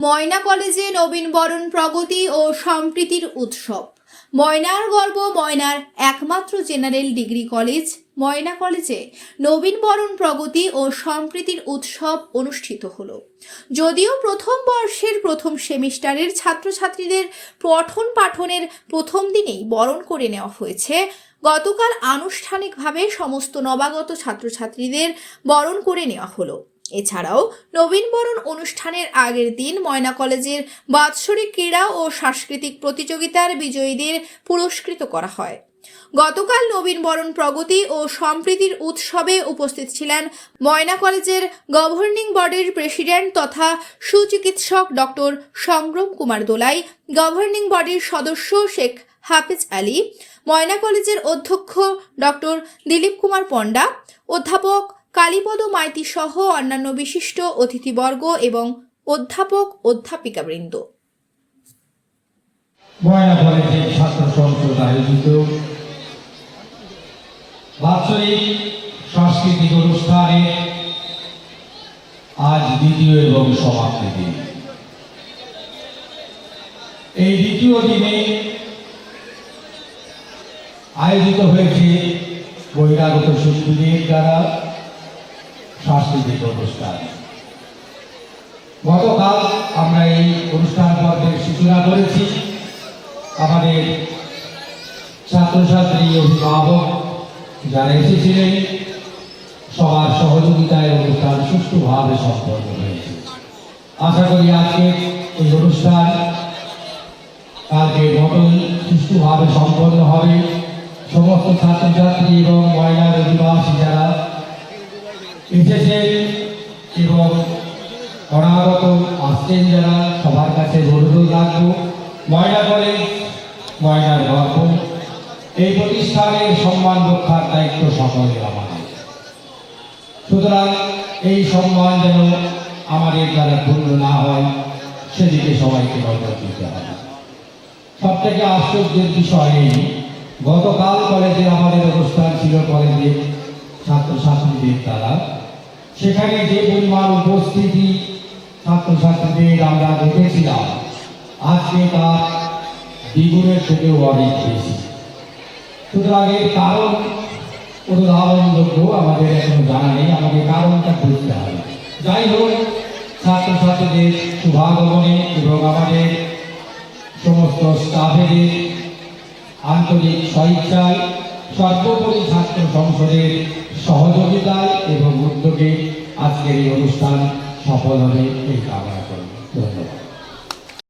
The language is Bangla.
ময়না কলেজে নবীনবরণ প্রগতি ও সম্প্রীতির উৎসব। ময়নার গর্ব ময়নার একমাত্র জেনারেল ডিগ্রি কলেজ। ময়না কলেজে নবীনবরণ প্রগতি ও সম্প্রীতির উৎসব অনুষ্ঠিত হলো। যদিও প্রথম বর্ষের প্রথম সেমিস্টারের ছাত্রছাত্রীদের পঠন পাঠনের প্রথম দিনেই বরণ করে নেওয়া হয়েছে, গতকাল আনুষ্ঠানিকভাবে সমস্ত নবাগত ছাত্রছাত্রীদের বরণ করে নেওয়া হলো। এছাড়াও নবীনবরণ অনুষ্ঠানের আগের দিন ময়না কলেজের বাৎসরিক ক্রীড়া ও সাংস্কৃতিক প্রতিযোগিতার বিজয়ীদের পুরস্কৃত করা হয়। গতকাল নবীনবরণ প্রগতি ও সম্প্রীতির উৎসবে উপস্থিত ছিলেন ময়না কলেজের গভর্নিং বডির প্রেসিডেন্ট তথা সুচিকিৎসক ডক্টর সংগ্রাম কুমার দোলাই, গভর্নিং বডির সদস্য শেখ হাফিজ আলী, ময়না কলেজের অধ্যক্ষ ডক্টর দিলীপ কুমার পণ্ডা, অধ্যাপক কালীপদ মাইতি সহ অন্যান্য বিশিষ্ট অতিথিবর্গ এবং অধ্যাপক আয়োজিত বাৎসরিক সাংস্কৃতিক অনুষ্ঠানে আজ দ্বিতীয় এবং সমাপ্তি দিন। এই দ্বিতীয় দিনে আয়োজিত হয়েছে বহিরাগত শিল্পীদের দ্বারা সাংস্কৃতিক অনুষ্ঠান গতকাল আমরা এই অনুষ্ঠান পর্বের সূচনা করেছি। আমাদের ছাত্রছাত্রী অভিভাবক যারা এসেছিলেন, সবার সহযোগিতায় অনুষ্ঠান সুষ্ঠুভাবে সম্পন্ন হয়েছে। আশা করি আজকে এই অনুষ্ঠান কালকে মতন সুষ্ঠুভাবে সম্পন্ন হবে। সমস্ত ছাত্রছাত্রী এবং ময়নার এসেছেন এবং অনাগত আসছেন যারা, সবার কাছে অনুরোধ রাখব, ময়না কলেজ, ময়নার গর্ব এই প্রতিষ্ঠানের সম্মান রক্ষার দায়িত্ব সকলের আমাদের। সুতরাং এই সম্মান যেন আমাদের দ্বারা পূর্ণ না হয়, সেদিকে সবাইকে নজর দিতে হবে। সব থেকে আশ্চর্যের বিষয় এই, গতকাল কলেজে আমাদের অনুষ্ঠান ছিল কলেজের ছাত্রছাত্রীদের দ্বারা। সেখানে যে পরিমাণ উপস্থিতি ছাত্রছাত্রীদের আমরা দেখেছিলাম, আজকে তার দ্বিগুণের থেকেও অনেক বেশি। সুতরাং এর কারণ উদাহরণযোগ্য, আমাদের এখন জানা নেই, আমাদের কারণটা বুঝতে হবে। যাই হোক, ছাত্রছাত্রীদের শুভাগমনে এবং আমাদের সমস্ত স্টাফেদের আন্তরিক স্বইচ্ছায় সর্বোপরি ছাত্র সংসদের সহযোগিতায় এবং উদ্যোগে আজকের এই অনুষ্ঠান সফল হবে এই কামনা করি। ধন্যবাদ।